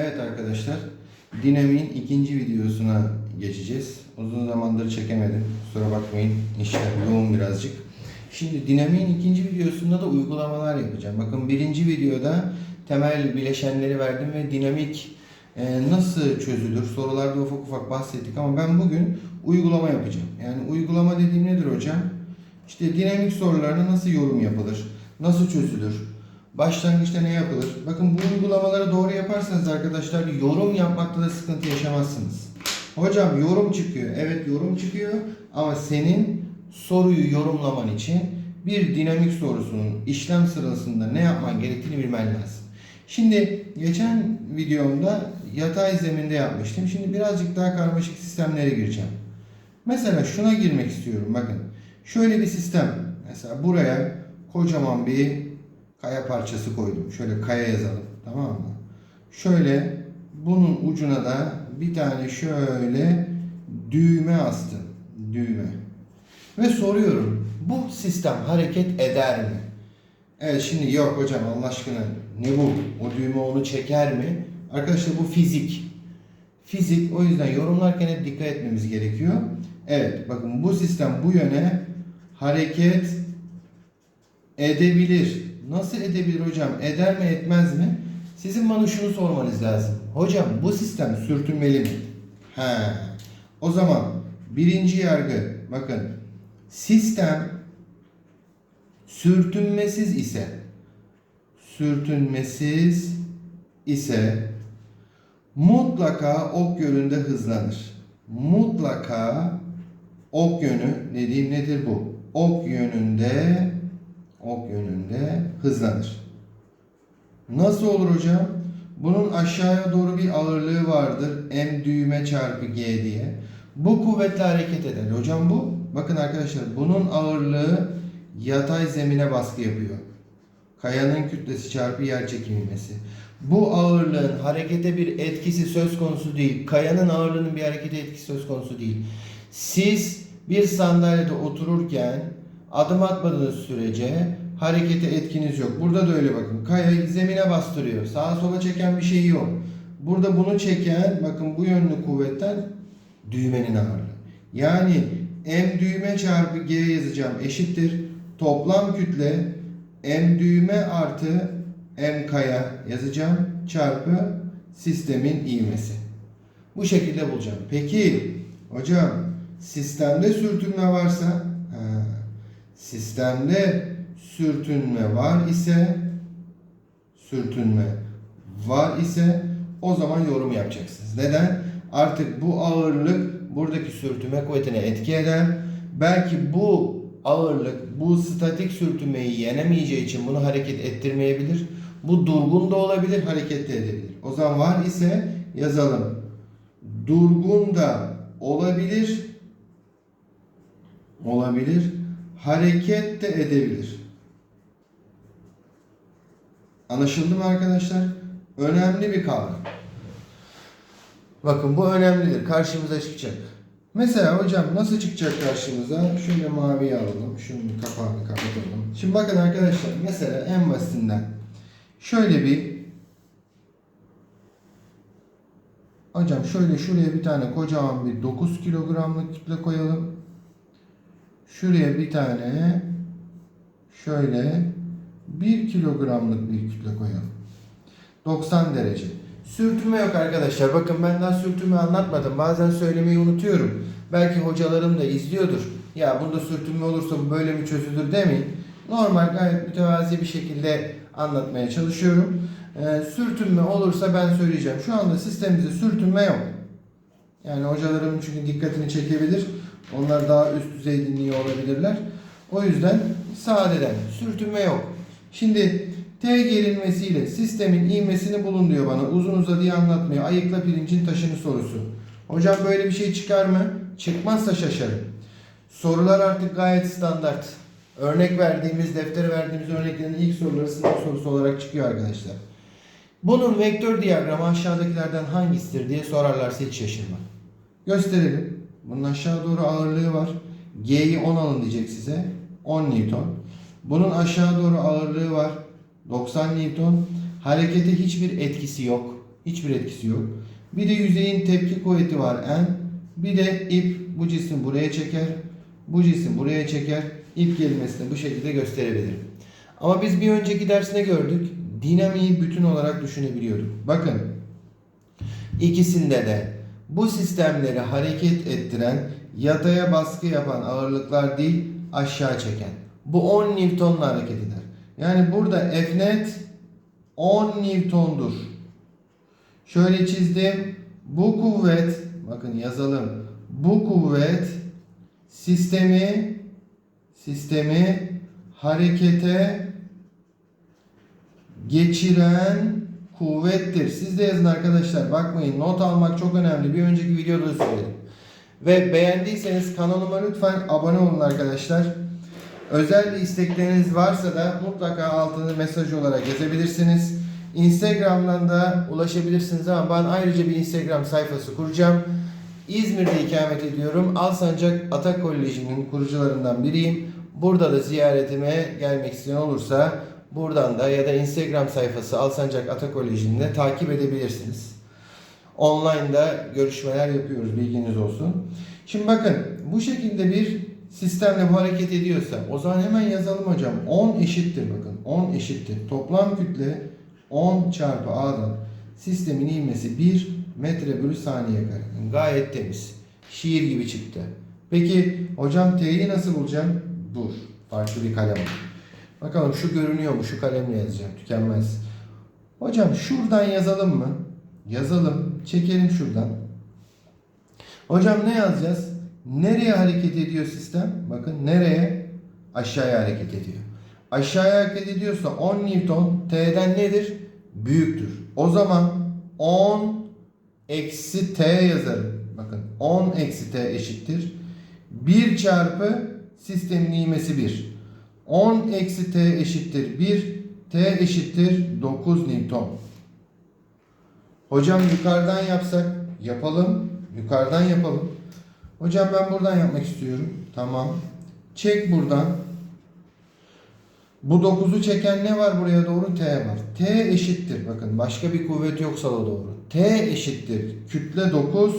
Evet arkadaşlar, Dinamik'in ikinci videosuna geçeceğiz. Uzun zamandır çekemedim. Kusura bakmayın. İşler yoğun birazcık. Şimdi Dinamik'in ikinci videosunda da uygulamalar yapacağım. Bakın birinci videoda temel bileşenleri verdim ve dinamik e, nasıl çözülür sorularda ufak ufak bahsettik ama ben bugün uygulama yapacağım. Yani uygulama dediğim nedir hocam? İşte dinamik sorularına nasıl yorum yapılır? Nasıl çözülür? Başlangıçta ne yapılır? Bakın bu uygulamaları doğru yaparsanız arkadaşlar yorum yapmakta da sıkıntı yaşamazsınız. Hocam yorum çıkıyor. Evet yorum çıkıyor ama senin soruyu yorumlaman için bir dinamik sorusunun işlem sırasında ne yapman gerektiğini bilmen lazım. Şimdi geçen videomda yatay zeminde yapmıştım. Şimdi birazcık daha karmaşık sistemlere gireceğim. Mesela şuna girmek istiyorum. Bakın şöyle bir sistem. Mesela buraya kocaman bir kaya parçası koydum. Şöyle kaya yazalım. Tamam mı? Şöyle bunun ucuna da bir tane şöyle düğme astım. Düğme. Ve soruyorum. Bu sistem hareket eder mi? Evet şimdi yok hocam Allah aşkına ne bu? O düğme onu çeker mi? Arkadaşlar bu fizik. Fizik o yüzden yorumlarken hep dikkat etmemiz gerekiyor. Evet bakın bu sistem bu yöne hareket edebilir. Nasıl edebilir hocam? Eder mi etmez mi? Sizin bana şunu sormanız lazım. Hocam bu sistem sürtünmeli mi? He. O zaman birinci yargı bakın sistem sürtünmesiz ise sürtünmesiz ise mutlaka ok yönünde hızlanır. Mutlaka ok yönü dediğim nedir bu? Ok yönünde ok yönünde hızlanır. Nasıl olur hocam? Bunun aşağıya doğru bir ağırlığı vardır. M düğme çarpı G diye. Bu kuvvetle hareket eder. Hocam bu. Bakın arkadaşlar bunun ağırlığı yatay zemine baskı yapıyor. Kayanın kütlesi çarpı yer çekimi ivmesi. Bu ağırlığın harekete bir etkisi söz konusu değil. Kayanın ağırlığının bir harekete etkisi söz konusu değil. Siz bir sandalyede otururken adım atmadığınız sürece harekete etkiniz yok. Burada da öyle bakın. Kayayı zemine bastırıyor. Sağa sola çeken bir şey yok. Burada bunu çeken bakın bu yönlü kuvvetten düğmenin ağırlığı. Yani M düğme çarpı G yazacağım eşittir. Toplam kütle M düğme artı M kaya yazacağım çarpı sistemin ivmesi. Bu şekilde bulacağım. Peki hocam sistemde sürtünme varsa sistemde sürtünme var ise sürtünme var ise o zaman yorum yapacaksınız. Neden? Artık bu ağırlık buradaki sürtünme kuvvetine etki eder. Belki bu ağırlık bu statik sürtünmeyi yenemeyeceği için bunu hareket ettirmeyebilir. Bu durgun da olabilir, hareket de edebilir. O zaman var ise yazalım. Durgun da olabilir. Olabilir. Hareket de edebilir. Anlaşıldı mı arkadaşlar? Önemli bir kavram. Bakın bu önemlidir. Karşımıza çıkacak. Mesela hocam nasıl çıkacak karşımıza? Şöyle maviyi alalım. Şunun kapağını kapatalım. Şimdi bakın arkadaşlar mesela en basitinden şöyle bir Hocam şöyle şuraya bir tane kocaman bir 9 kilogramlık kütle koyalım. Şuraya bir tane şöyle 1 kilogramlık bir kütle koyalım. 90 derece. Sürtünme yok arkadaşlar. Bakın ben daha sürtünme anlatmadım. Bazen söylemeyi unutuyorum. Belki hocalarım da izliyordur. Ya burada sürtünme olursa bu böyle mi çözülür demeyin. Normal gayet mütevazi bir şekilde anlatmaya çalışıyorum. Ee, sürtünme olursa ben söyleyeceğim. Şu anda sistemimizde sürtünme yok. Yani hocalarım çünkü dikkatini çekebilir. Onlar daha üst düzey dinliyor olabilirler. O yüzden sadeden sürtünme yok. Şimdi T gerilmesiyle sistemin ivmesini bulun diyor bana. Uzun uzadıya anlatmıyor. Ayıkla pirincin taşını sorusu. Hocam böyle bir şey çıkar mı? Çıkmazsa şaşarım. Sorular artık gayet standart. Örnek verdiğimiz, deftere verdiğimiz örneklerin ilk soruları sınav sorusu olarak çıkıyor arkadaşlar. Bunun vektör diyagramı aşağıdakilerden hangisidir diye sorarlarsa hiç şaşırma. Gösterelim. Bunun aşağı doğru ağırlığı var. G'yi 10 alın diyecek size. 10 Newton. Bunun aşağı doğru ağırlığı var. 90 Newton. Harekete hiçbir etkisi yok. Hiçbir etkisi yok. Bir de yüzeyin tepki kuvveti var N. Bir de ip bu cismi buraya çeker. Bu cisim buraya çeker. İp gelmesini bu şekilde gösterebilirim. Ama biz bir önceki dersine gördük. Dinamiği bütün olarak düşünebiliyorduk. Bakın ikisinde de bu sistemleri hareket ettiren, yataya baskı yapan ağırlıklar değil, aşağı çeken. Bu 10 Newton'la hareket eder. Yani burada F net 10 Newton'dur. Şöyle çizdim. Bu kuvvet, bakın yazalım. Bu kuvvet sistemi sistemi harekete geçiren kuvvettir. Siz de yazın arkadaşlar. Bakmayın not almak çok önemli. Bir önceki videoda da söyledim. Ve beğendiyseniz kanalıma lütfen abone olun arkadaşlar. Özel istekleriniz varsa da mutlaka altını mesaj olarak yazabilirsiniz. Instagram'dan da ulaşabilirsiniz ama ben ayrıca bir Instagram sayfası kuracağım. İzmir'de ikamet ediyorum. Alsancak Atak Koleji'nin kurucularından biriyim. Burada da ziyaretime gelmek isteyen olursa buradan da ya da Instagram sayfası Alsancak Atak Koleji'nde takip edebilirsiniz. Online'da görüşmeler yapıyoruz bilginiz olsun. Şimdi bakın bu şekilde bir sistemle bu hareket ediyorsa o zaman hemen yazalım hocam. 10 eşittir bakın. 10 eşittir. Toplam kütle 10 çarpı A'dan sistemin ivmesi 1 metre bölü saniye kare. Gayet temiz. Şiir gibi çıktı. Peki hocam T'yi nasıl bulacağım? Dur. Farklı bir kalem. var. Bakalım şu görünüyor mu? Şu kalemle yazacağım. Tükenmez. Hocam şuradan yazalım mı? Yazalım. Çekelim şuradan. Hocam ne yazacağız? Nereye hareket ediyor sistem? Bakın nereye? Aşağıya hareket ediyor. Aşağıya hareket ediyorsa 10 Newton T'den nedir? Büyüktür. O zaman 10 eksi T yazarım. Bakın 10 eksi T eşittir. 1 çarpı sistemin ivmesi 1. 10 eksi T eşittir 1. T eşittir 9 Newton. Hocam yukarıdan yapsak yapalım. Yukarıdan yapalım. Hocam ben buradan yapmak istiyorum. Tamam. Çek buradan. Bu 9'u çeken ne var buraya doğru? T var. T eşittir. Bakın başka bir kuvvet yok sola doğru. T eşittir. Kütle 9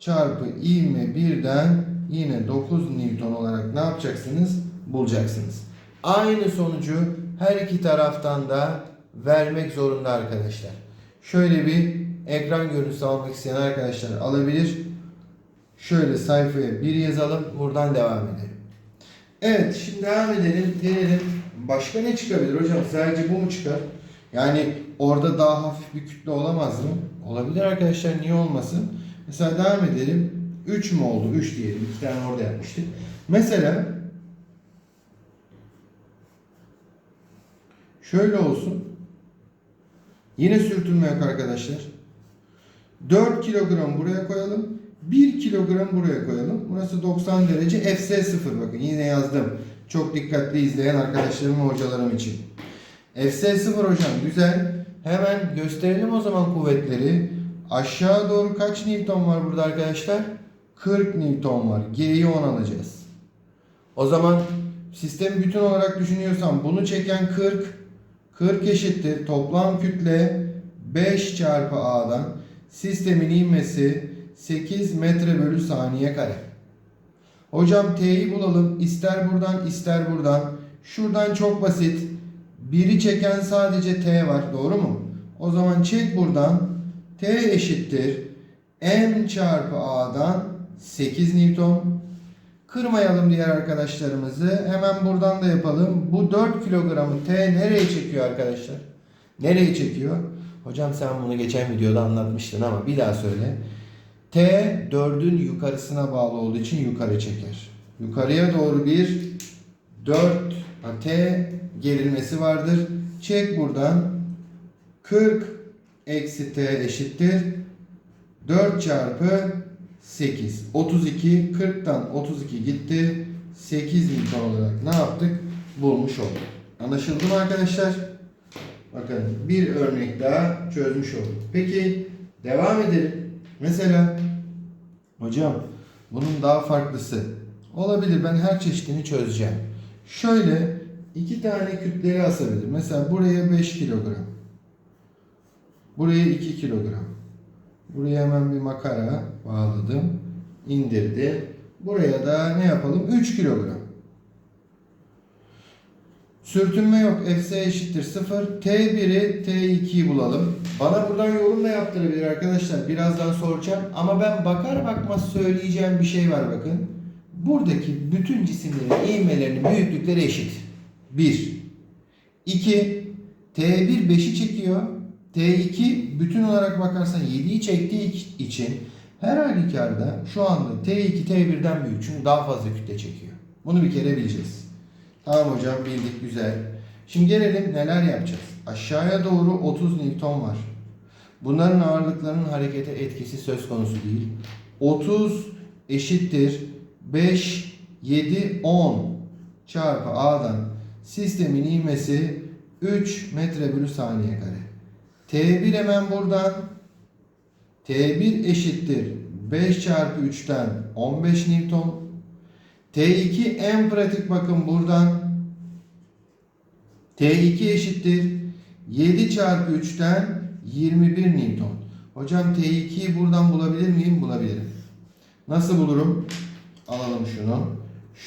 çarpı ivme 1'den yine 9 Newton olarak ne yapacaksınız? Bulacaksınız. Aynı sonucu her iki taraftan da vermek zorunda arkadaşlar. Şöyle bir ekran görüntüsü almak isteyen arkadaşlar alabilir. Şöyle sayfaya bir yazalım. Buradan devam edelim. Evet şimdi devam edelim. Gelelim. Başka ne çıkabilir hocam? Sadece bu mu çıkar? Yani orada daha hafif bir kütle olamaz mı? Olabilir arkadaşlar. Niye olmasın? Mesela devam edelim. 3 mü oldu? 3 diyelim. 2 tane orada yapmıştık. Mesela şöyle olsun. Yine sürtünme yok arkadaşlar. 4 kilogram buraya koyalım. 1 kilogram buraya koyalım. Burası 90 derece. FC0 bakın yine yazdım. Çok dikkatli izleyen arkadaşlarım ve hocalarım için. FC0 hocam güzel. Hemen gösterelim o zaman kuvvetleri. Aşağı doğru kaç Newton var burada arkadaşlar? 40 Newton var. Geriye 10 alacağız. O zaman sistemi bütün olarak düşünüyorsam bunu çeken 40. 40 eşittir. Toplam kütle 5 çarpı A'dan sistemin ivmesi 8 metre bölü saniye kare. Hocam T'yi bulalım. İster buradan ister buradan. Şuradan çok basit. Biri çeken sadece T var. Doğru mu? O zaman çek buradan. T eşittir. M çarpı A'dan 8 Newton. Kırmayalım diğer arkadaşlarımızı. Hemen buradan da yapalım. Bu 4 kilogramı T nereye çekiyor arkadaşlar? Nereye çekiyor? Hocam sen bunu geçen videoda anlatmıştın ama bir daha söyle. T 4'ün yukarısına bağlı olduğu için yukarı çeker. Yukarıya doğru bir 4 ha, T gerilmesi vardır. Çek buradan 40 eksi T eşittir 4 çarpı 8. 32. 40'tan 32 gitti. 8 Newton olarak ne yaptık? Bulmuş olduk. Anlaşıldı mı arkadaşlar? Bakın bir örnek daha çözmüş olduk. Peki devam edelim. Mesela hocam bunun daha farklısı olabilir. Ben her çeşidini çözeceğim. Şöyle iki tane kütleri asabilir. Mesela buraya 5 kilogram. Buraya 2 kilogram. Buraya hemen bir makara bağladım. indirdi. Buraya da ne yapalım? 3 kilogram. Sürtünme yok. Fs eşittir 0. T1'i T2'yi bulalım. Bana buradan yorum da yaptırabilir arkadaşlar. Birazdan soracağım. Ama ben bakar bakmaz söyleyeceğim bir şey var bakın. Buradaki bütün cisimlerin ivmelerinin büyüklükleri eşit. 1. 2. T1 5'i çekiyor. T2 bütün olarak bakarsan 7'yi çektiği için her halükarda şu anda T2 T1'den büyük. Çünkü daha fazla kütle çekiyor. Bunu bir kere bileceğiz. Tamam hocam bildik güzel. Şimdi gelelim neler yapacağız. Aşağıya doğru 30 Newton var. Bunların ağırlıklarının harekete etkisi söz konusu değil. 30 eşittir 5, 7, 10 çarpı A'dan sistemin ivmesi 3 metre bölü saniye kare. T1 hemen buradan T1 eşittir 5 çarpı 3'ten 15 Newton. T2 en pratik bakın buradan. T2 eşittir 7 çarpı 3'ten 21 Newton. Hocam T2'yi buradan bulabilir miyim? Bulabilirim. Nasıl bulurum? Alalım şunu.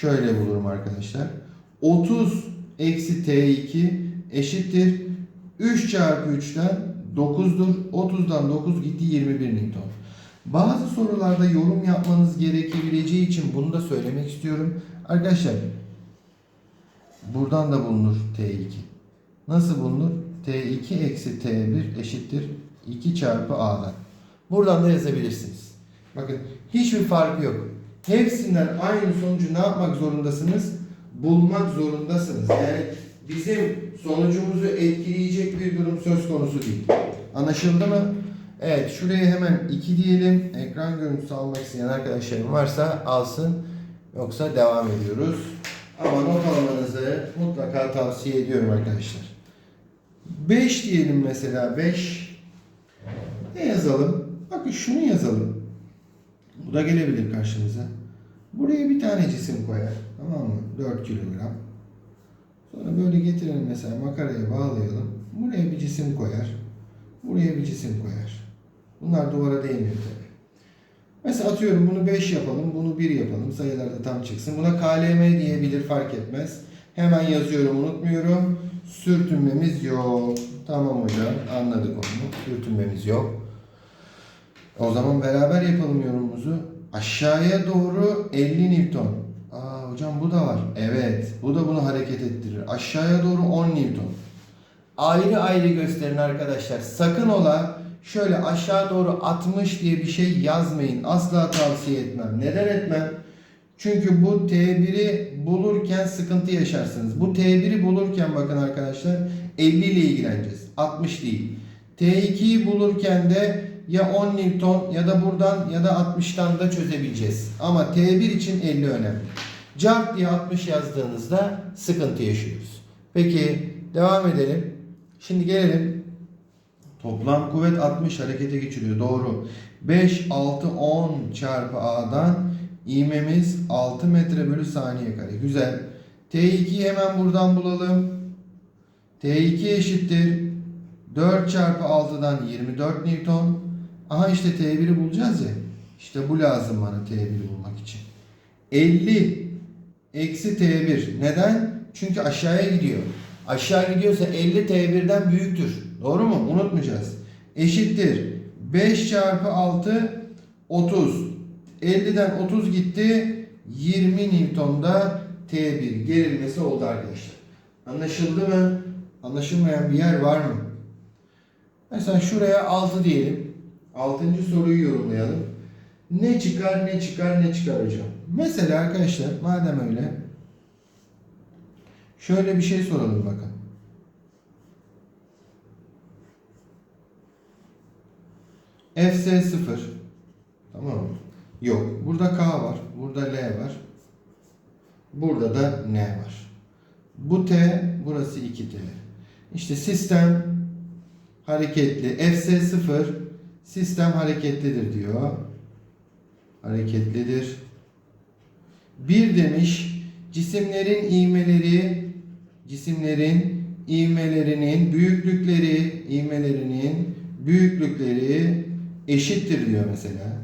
Şöyle bulurum arkadaşlar. 30 eksi T2 eşittir 3 çarpı 3'ten 9'dur. 30'dan 9 gitti 21 Newton. Bazı sorularda yorum yapmanız gerekebileceği için bunu da söylemek istiyorum. Arkadaşlar buradan da bulunur T2. Nasıl bulunur? T2 eksi T1 eşittir 2 çarpı A'dan. Buradan da yazabilirsiniz. Bakın hiçbir farkı yok. Hepsinden aynı sonucu ne yapmak zorundasınız? Bulmak zorundasınız. Yani bizim sonucumuzu etkileyecek söz konusu değil. Anlaşıldı mı? Evet şuraya hemen 2 diyelim. Ekran görüntüsü almak isteyen arkadaşlarım varsa alsın. Yoksa devam ediyoruz. Ama not almanızı mutlaka tavsiye ediyorum arkadaşlar. 5 diyelim mesela 5. Ne yazalım? Bakın şunu yazalım. Bu da gelebilir karşınıza. Buraya bir tane cisim koyar. Tamam mı? 4 kilogram. Sonra böyle getirelim mesela makaraya bağlayalım. Buraya bir cisim koyar. Buraya bir cisim koyar. Bunlar duvara değmiyor tabi. Mesela atıyorum bunu 5 yapalım, bunu 1 yapalım. Sayılar da tam çıksın. Buna KLM diyebilir fark etmez. Hemen yazıyorum unutmuyorum. Sürtünmemiz yok. Tamam hocam anladık onu. Sürtünmemiz yok. O zaman beraber yapalım yorumumuzu. Aşağıya doğru 50 Newton. Aa hocam bu da var. Evet. Bu da bunu hareket ettirir. Aşağıya doğru 10 Newton. Ayrı ayrı gösterin arkadaşlar. Sakın ola şöyle aşağı doğru 60 diye bir şey yazmayın. Asla tavsiye etmem. Neden etmem? Çünkü bu T1'i bulurken sıkıntı yaşarsınız. Bu T1'i bulurken bakın arkadaşlar 50 ile ilgileneceğiz. 60 değil. T2'yi bulurken de ya 10 Newton ya da buradan ya da 60'tan da çözebileceğiz. Ama T1 için 50 önemli. Jump diye 60 yazdığınızda sıkıntı yaşıyoruz. Peki devam edelim. Şimdi gelelim. Toplam kuvvet 60 harekete geçiriyor. Doğru. 5, 6, 10 çarpı A'dan ivmemiz 6 metre bölü saniye kare. Güzel. T2'yi hemen buradan bulalım. T2 eşittir. 4 çarpı 6'dan 24 Newton. Aha işte T1'i bulacağız ya. İşte bu lazım bana T1'i bulmak için. 50 eksi T1. Neden? Çünkü aşağıya gidiyor. Aşağı gidiyorsa 50 T1'den büyüktür. Doğru mu? Unutmayacağız. Eşittir. 5 çarpı 6 30. 50'den 30 gitti. 20 Newton'da T1 gerilmesi oldu arkadaşlar. Anlaşıldı mı? Anlaşılmayan bir yer var mı? Mesela şuraya 6 diyelim. 6. soruyu yorumlayalım. Ne çıkar ne çıkar ne çıkar hocam? Mesela arkadaşlar madem öyle şöyle bir şey soralım bakın. Fs 0 Tamam mı? Yok. Burada K var. Burada L var. Burada da N var. Bu T, burası 2T. İşte sistem hareketli. Fs 0 sistem hareketlidir diyor. Hareketlidir. Bir demiş cisimlerin ivmeleri cisimlerin ivmelerinin büyüklükleri ivmelerinin büyüklükleri eşittir diyor mesela.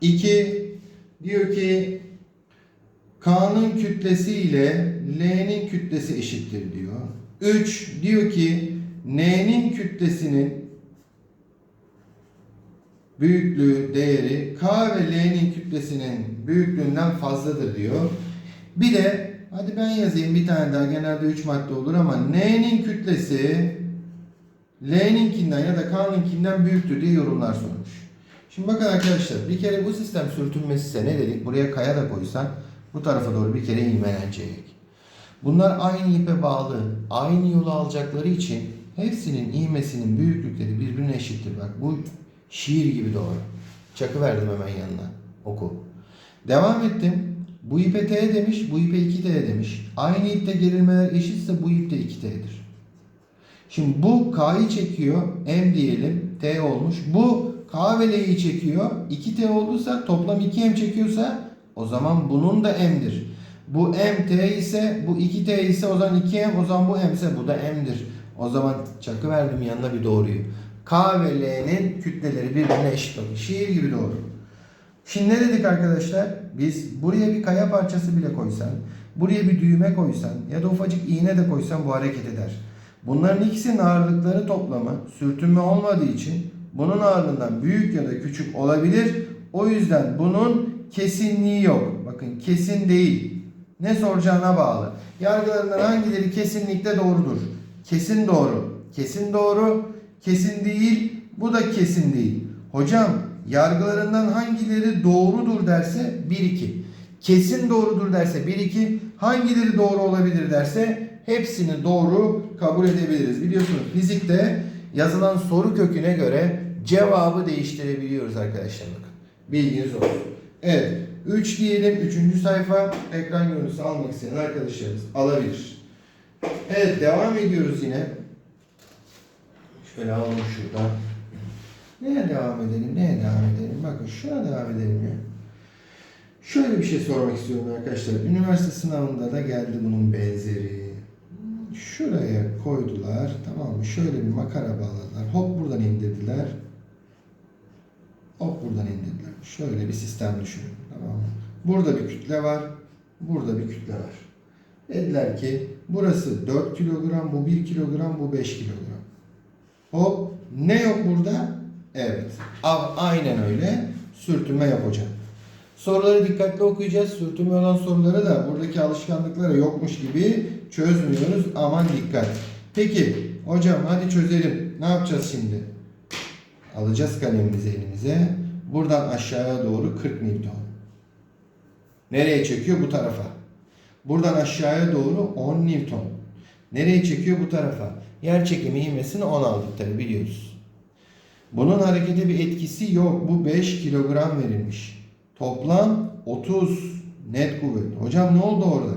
2 diyor ki K'nın kütlesi ile L'nin kütlesi eşittir diyor. 3 diyor ki N'nin kütlesinin büyüklüğü değeri K ve L'nin kütlesinin büyüklüğünden fazladır diyor. Bir de hadi ben yazayım bir tane daha genelde 3 madde olur ama N'nin kütlesi L'ninkinden ya da K'nınkinden büyüktür diye yorumlar sormuş. Şimdi bakın arkadaşlar bir kere bu sistem sürtünmesizse ne dedik? Buraya kaya da koysan bu tarafa doğru bir kere ivmelenecek. Bunlar aynı ipe bağlı, aynı yolu alacakları için hepsinin ivmesinin büyüklükleri birbirine eşittir. Bak bu şiir gibi doğru. Çakı verdim hemen yanına. Oku. Devam ettim. Bu ipe T demiş, bu ipe 2T demiş. Aynı ipte gerilmeler eşitse bu ipte 2T'dir. Şimdi bu K'yı çekiyor, M diyelim, T olmuş. Bu K ve L'yi çekiyor, 2T olduysa toplam 2M çekiyorsa o zaman bunun da M'dir. Bu M T ise bu 2T ise o zaman 2M o zaman bu M ise bu da M'dir. O zaman çakı verdim yanına bir doğruyu. K ve L'nin kütleleri birbirine eşit bakın. Şiir gibi doğru. Şimdi ne dedik arkadaşlar? Biz buraya bir kaya parçası bile koysan, buraya bir düğme koysan ya da ufacık iğne de koysan bu hareket eder. Bunların ikisinin ağırlıkları toplamı sürtünme olmadığı için bunun ağırlığından büyük ya da küçük olabilir. O yüzden bunun kesinliği yok. Bakın kesin değil. Ne soracağına bağlı. Yargılarından hangileri kesinlikle doğrudur? Kesin doğru. Kesin doğru. Kesin değil. Bu da kesin değil. Hocam yargılarından hangileri doğrudur derse 1-2. Kesin doğrudur derse 1-2. Hangileri doğru olabilir derse hepsini doğru kabul edebiliriz. Biliyorsunuz fizikte yazılan soru köküne göre cevabı değiştirebiliyoruz arkadaşlar bakın. Bilginiz olsun. Evet. 3 diyelim. 3. sayfa ekran görüntüsü almak isteyen arkadaşlarımız alabilir. Evet devam ediyoruz yine. Şöyle alalım şuradan. Neye devam edelim? Neye devam edelim? Bakın şuna devam edelim ya. Şöyle bir şey sormak istiyorum arkadaşlar. Üniversite sınavında da geldi bunun benzeri. Şuraya koydular. Tamam mı? Şöyle bir makara bağladılar. Hop buradan indirdiler. Hop buradan indirdiler. Şöyle bir sistem düşünün. Tamam mı? Burada bir kütle var. Burada bir kütle var. Dediler ki burası 4 kilogram, bu 1 kilogram, bu 5 kilogram. Hop ne yok burada? Evet. Aynen öyle. Sürtünme hocam. Soruları dikkatli okuyacağız. Sürtünme olan soruları da buradaki alışkanlıklara yokmuş gibi çözmüyoruz. Aman dikkat. Peki hocam hadi çözelim. Ne yapacağız şimdi? Alacağız kalemimizi elimize. Buradan aşağıya doğru 40 Newton. Nereye çekiyor? Bu tarafa. Buradan aşağıya doğru 10 Newton. Nereye çekiyor? Bu tarafa. Yer çekimi ivmesini 10 aldık tabi biliyoruz. Bunun harekete bir etkisi yok. Bu 5 kilogram verilmiş. Toplam 30 net kuvvet. Hocam ne oldu orada?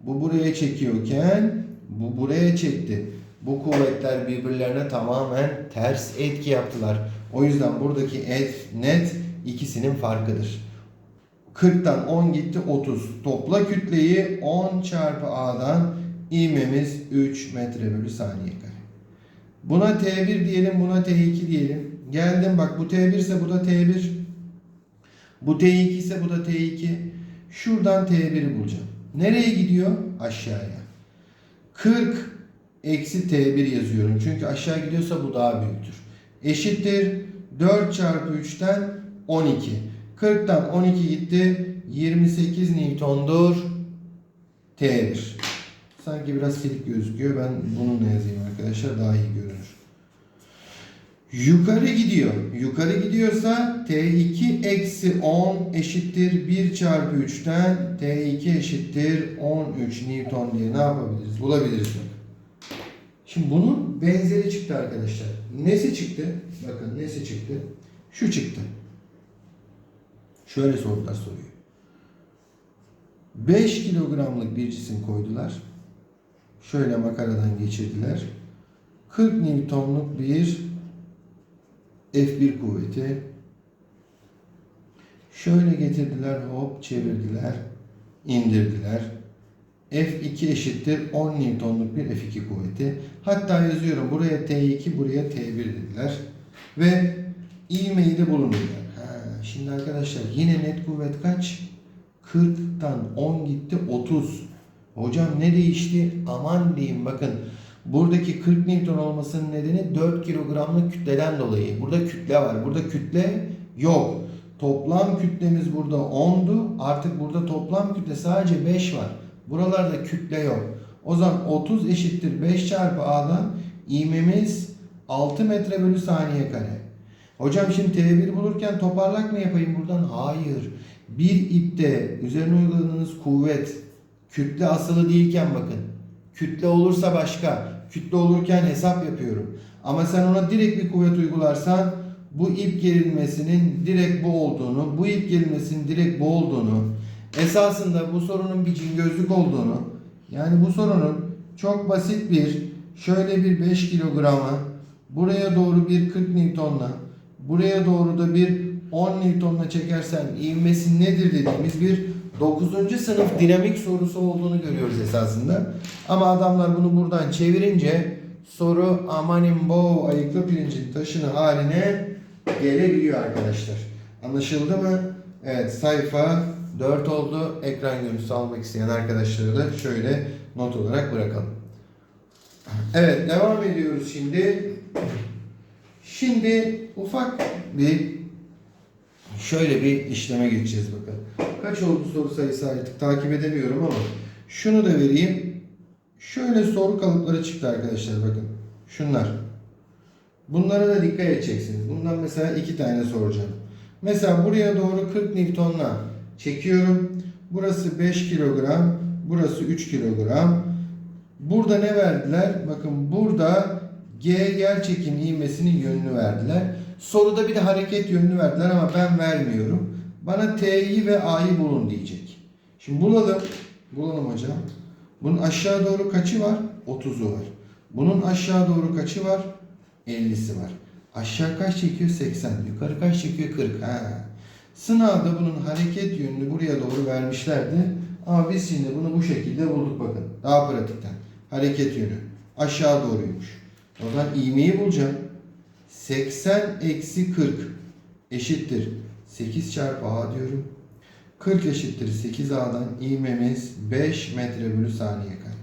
Bu buraya çekiyorken bu buraya çekti. Bu kuvvetler birbirlerine tamamen ters etki yaptılar. O yüzden buradaki et net ikisinin farkıdır. 40'tan 10 gitti 30. Topla kütleyi 10 çarpı A'dan ivmemiz 3 metre bölü saniye. Buna T1 diyelim, buna T2 diyelim. Geldim bak bu T1 ise bu da T1. Bu T2 ise bu da T2. Şuradan T1'i bulacağım. Nereye gidiyor? Aşağıya. 40 eksi T1 yazıyorum. Çünkü aşağı gidiyorsa bu daha büyüktür. Eşittir 4 çarpı 3'ten 12. 40'tan 12 gitti. 28 Newton'dur. T1. Sanki biraz silik gözüküyor. Ben bununla yazayım arkadaşlar. Daha iyi görünür. Yukarı gidiyor. Yukarı gidiyorsa T2 eksi 10 eşittir 1 çarpı 3'ten T2 eşittir 13 Newton diye ne yapabiliriz? Bulabiliriz. Şimdi bunun benzeri çıktı arkadaşlar. Nesi çıktı? Bakın nesi çıktı? Şu çıktı. Şöyle sorular soruyor. 5 kilogramlık bir cisim koydular. Şöyle makaradan geçirdiler. 40 Newton'luk bir F1 kuvveti. Şöyle getirdiler, hop çevirdiler, indirdiler. F2 eşittir 10 Newton'luk bir F2 kuvveti. Hatta yazıyorum buraya T2 buraya T1 dediler. Ve ivmeyi de bulun dediler. Ha, şimdi arkadaşlar yine net kuvvet kaç? 40'tan 10 gitti 30. Hocam ne değişti? Aman diyeyim bakın. Buradaki 40 Newton olmasının nedeni 4 kilogramlık kütleden dolayı. Burada kütle var. Burada kütle yok. Toplam kütlemiz burada 10'du. Artık burada toplam kütle sadece 5 var. Buralarda kütle yok. O zaman 30 eşittir 5 çarpı A'dan ivmemiz 6 metre bölü saniye kare. Hocam şimdi T1 bulurken toparlak mı yapayım buradan? Hayır. Bir ipte üzerine uyguladığınız kuvvet kütle asılı değilken bakın. Kütle olursa başka. Kütle olurken hesap yapıyorum. Ama sen ona direkt bir kuvvet uygularsan bu ip gerilmesinin direkt bu olduğunu, bu ip gerilmesinin direkt bu olduğunu, esasında bu sorunun bir cingözlük olduğunu, yani bu sorunun çok basit bir şöyle bir 5 kilograma buraya doğru bir 40 Newton'la buraya doğru da bir 10 Newton'la çekersen ivmesi nedir dediğimiz bir 9. sınıf dinamik sorusu olduğunu görüyoruz esasında. Ama adamlar bunu buradan çevirince soru amanin bo ayıklı pirincin taşını haline gelebiliyor arkadaşlar. Anlaşıldı mı? Evet sayfa 4 oldu. Ekran görüntüsü almak isteyen arkadaşlara da şöyle not olarak bırakalım. Evet devam ediyoruz şimdi. Şimdi ufak bir şöyle bir işleme geçeceğiz bakalım. Kaç oldu soru sayısı artık takip edemiyorum ama şunu da vereyim. Şöyle soru kalıpları çıktı arkadaşlar bakın. Şunlar. Bunlara da dikkat edeceksiniz. Bundan mesela iki tane soracağım. Mesela buraya doğru 40 Newton'la çekiyorum. Burası 5 kilogram. Burası 3 kilogram. Burada ne verdiler? Bakın burada G yer çekim ivmesinin yönünü verdiler. Soruda bir de hareket yönünü verdiler ama ben vermiyorum. Bana T'yi ve A'yı bulun diyecek. Şimdi bulalım. Bulalım hocam. Bunun aşağı doğru kaçı var? 30'u var. Bunun aşağı doğru kaçı var? 50'si var. Aşağı kaç çekiyor? 80. Yukarı kaç çekiyor? 40. Ha. Sınavda bunun hareket yönünü buraya doğru vermişlerdi. Ama biz şimdi bunu bu şekilde bulduk bakın. Daha pratikten. Hareket yönü. Aşağı doğruymuş. O zaman ivmeyi bulacağım. 80 eksi 40 eşittir. 8 çarpı A diyorum. 40 eşittir 8A'dan ivmemiz 5 metre bölü saniye kare.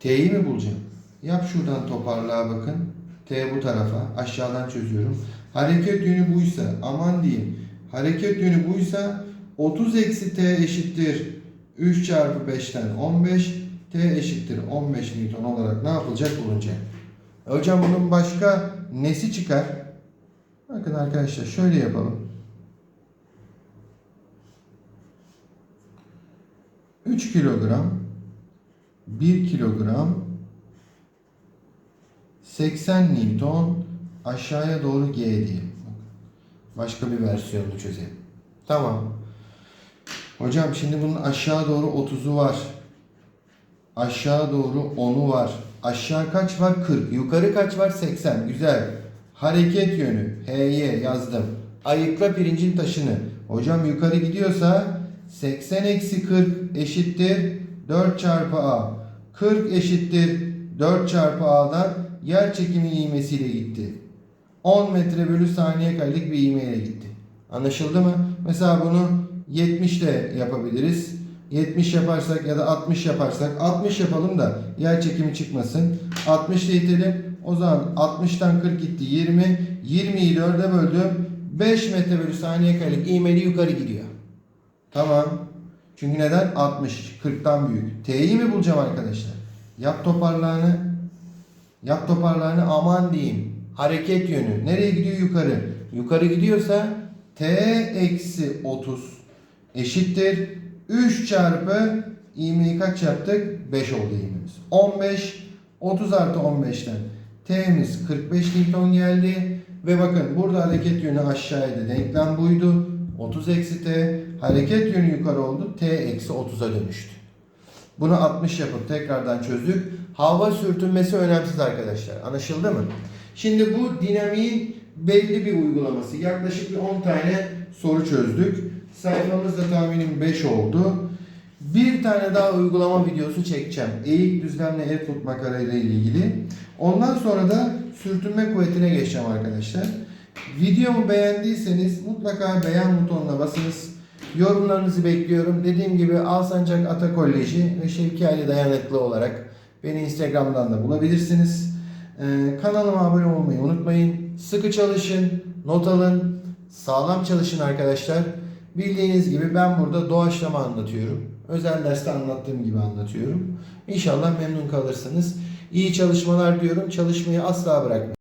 T'yi mi bulacağım? Yap şuradan toparlığa bakın. T bu tarafa. Aşağıdan çözüyorum. Hareket yönü buysa aman diyeyim. Hareket yönü buysa 30 eksi T eşittir 3 çarpı 5'ten 15. T eşittir 15 Newton olarak ne yapılacak bulunacak. Hocam bunun başka nesi çıkar? Bakın arkadaşlar şöyle yapalım. 3 kilogram 1 kilogram 80 Newton aşağıya doğru G diyelim. Başka bir versiyonunu çözelim. Tamam. Hocam şimdi bunun aşağı doğru 30'u var. Aşağı doğru 10'u var. Aşağı kaç var? 40. Yukarı kaç var? 80. Güzel. Hareket yönü. H'ye yazdım. Ayıkla pirincin taşını. Hocam yukarı gidiyorsa 80 eksi 40 eşittir 4 çarpı A. 40 eşittir 4 çarpı A'dan yer çekimi ivmesiyle gitti. 10 metre bölü saniye karelik bir ivmeyle gitti. Anlaşıldı mı? Mesela bunu 70 de yapabiliriz. 70 yaparsak ya da 60 yaparsak 60 yapalım da yer çekimi çıkmasın. 60 ile itelim. O zaman 60'tan 40 gitti 20. 20'yi 4'e böldüm. 5 metre bölü saniye karelik ivmeli yukarı gidiyor. Tamam. Çünkü neden? 60. 40'tan büyük. T'yi mi bulacağım arkadaşlar? Yap toparlağını. Yap toparlağını aman diyeyim. Hareket yönü. Nereye gidiyor? Yukarı. Yukarı gidiyorsa T eksi 30 eşittir. 3 çarpı ivmeyi kaç yaptık? 5 oldu ivmemiz. 15. 30 artı 15'ten T'miz 45 Newton geldi. Ve bakın burada hareket yönü aşağıydı. Denklem buydu. 30 eksi T. Hareket yönü yukarı oldu. T eksi 30'a dönüştü. Bunu 60 yapıp tekrardan çözdük. Hava sürtünmesi önemsiz arkadaşlar. Anlaşıldı mı? Şimdi bu dinamiğin belli bir uygulaması. Yaklaşık bir 10 tane soru çözdük. Sayfamız da tahminim 5 oldu. Bir tane daha uygulama videosu çekeceğim. Eğik düzlemli el tut makara ile ilgili. Ondan sonra da sürtünme kuvvetine geçeceğim arkadaşlar. Videomu beğendiyseniz mutlaka beğen butonuna basınız. Yorumlarınızı bekliyorum. Dediğim gibi Alsancak Ata Koleji ve Şevki Ali Dayanıklı olarak beni Instagram'dan da bulabilirsiniz. Ee, kanalıma abone olmayı unutmayın. Sıkı çalışın, not alın, sağlam çalışın arkadaşlar. Bildiğiniz gibi ben burada doğaçlama anlatıyorum. Özel derste anlattığım gibi anlatıyorum. İnşallah memnun kalırsınız. İyi çalışmalar diyorum. Çalışmayı asla bırakmayın.